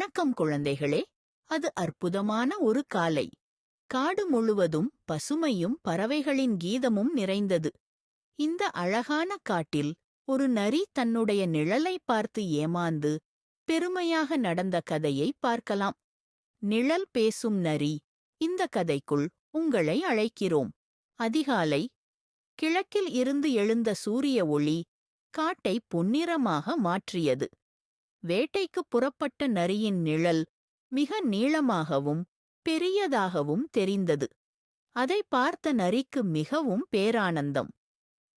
வணக்கம் குழந்தைகளே. அது அற்புதமான ஒரு காலை. காடு முழுவதும் பசுமையும் பறவைகளின் கீதமும் நிறைந்தது. இந்த அழகான காட்டில் ஒரு நரி தன்னுடைய நிழலை பார்த்து ஏமாந்து பெருமையாக நடந்த கதையை பார்க்கலாம். நிழல் பேசும் நரி இந்த கதைக்குள் உங்களை அழைக்கிறோம். அதிகாலை கிழக்கில் இருந்து எழுந்த சூரிய ஒளி காட்டை பொன்னிறமாக மாற்றியது. வேட்டைக்கு புறப்பட்ட நரியின் நிழல் மிக நீளமாகவும் பெரியதாகவும் தெரிந்தது. அதை பார்த்த நரிக்கு மிகவும் பேரானந்தம்.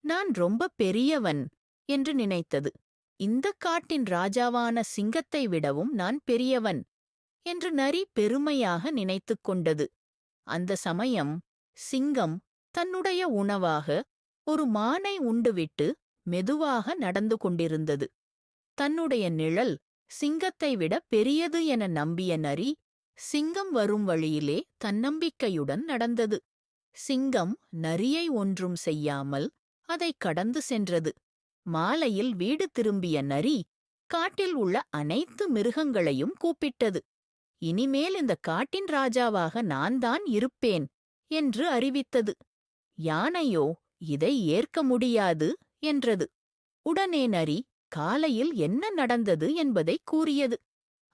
நான் ரொம்ப பெரியவன் என்று நினைத்தது. இந்த காட்டின் ராஜாவான சிங்கத்தை விடவும் நான் பெரியவன் என்று நரி பெருமையாக நினைத்துக் கொண்டது. அந்த சமயம் சிங்கம் தன்னுடைய உணவாக ஒரு மானை உண்டுவிட்டு மெதுவாக நடந்து கொண்டிருந்தது. தன்னுடைய நிழல் சிங்கத்தை விட பெரியது என நம்பிய நரி சிங்கம் வரும் வழியிலே தன்னம்பிக்கையுடன் நடந்தது. சிங்கம் நரியை ஒன்றும் செய்யாமல் அதை கடந்து சென்றது. மாலையில் வீடு திரும்பிய நரி காட்டில் உள்ள அனைத்து மிருகங்களையும் கூப்பிட்டது. இனிமேல் இந்த காட்டின் ராஜாவாக நான் தான் இருப்பேன் என்று அறிவித்தது. யானையோ இதை ஏற்க முடியாது என்றது. உடனே நரி காலையில் என்ன நடந்தது என்பதை கூறியது.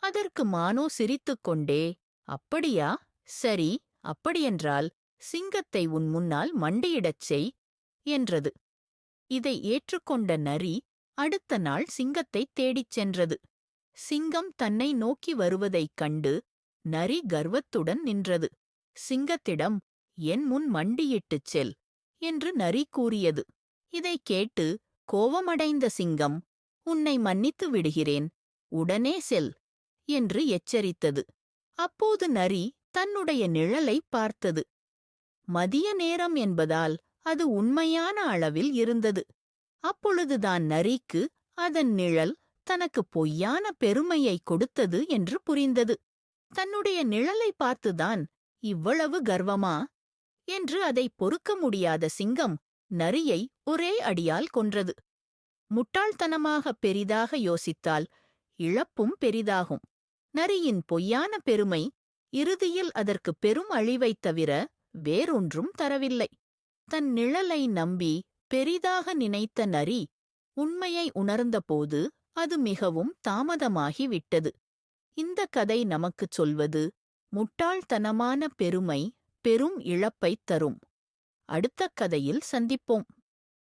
அதற்கு மானோ சிரித்துக்கொண்டே அப்படியா? சரி அப்படியென்றால் சிங்கத்தை உன் முன்னால் மண்டியிடச் செய் என்றது. இதை ஏற்றுக்கொண்ட நரி அடுத்த நாள் சிங்கத்தை தேடிச் சென்றது. சிங்கம் தன்னை நோக்கி வருவதைக் கண்டு நரி கர்வத்துடன் நின்றது. சிங்கத்திடம் என் முன் மண்டியிட்டுச் செல் என்று நரி கூறியது. இதைக் கேட்டு கோவமடைந்த சிங்கம் உன்னை மன்னித்து விடுகிறேன். உடனே செல் என்று எச்சரித்தது. அப்போது நரி தன்னுடைய நிழலை பார்த்தது. மதிய நேரம் என்பதால் அது உண்மையான அளவில் இருந்தது. அப்பொழுதுதான் நரிக்கு அதன் நிழல் தனக்கு பொய்யான பெருமையை கொடுத்தது என்று புரிந்தது. தன்னுடைய நிழலை பார்த்துதான் இவ்வளவு கர்வமா? என்று அதை பொறுக்க முடியாத சிங்கம் நரியை ஒரே அடியால் கொன்றது. முட்டாள்தனமாக பெரிதாக யோசித்தால் இழப்பும் பெரிதாகும். நரியின் பொய்யான பெருமை இறுதியில் அதற்கு பெரும் அழிவைத் தவிர வேறொன்றும் தரவில்லை. தன் நிழலை நம்பி பெரிதாக நினைத்த நரி உண்மையை உணர்ந்தபோது அது மிகவும் தாமதமாகிவிட்டது. இந்த கதை நமக்குச் சொல்வது முட்டாள்தனமான பெருமை பெரும் இழப்பைத் தரும். அடுத்த கதையில் சந்திப்போம்.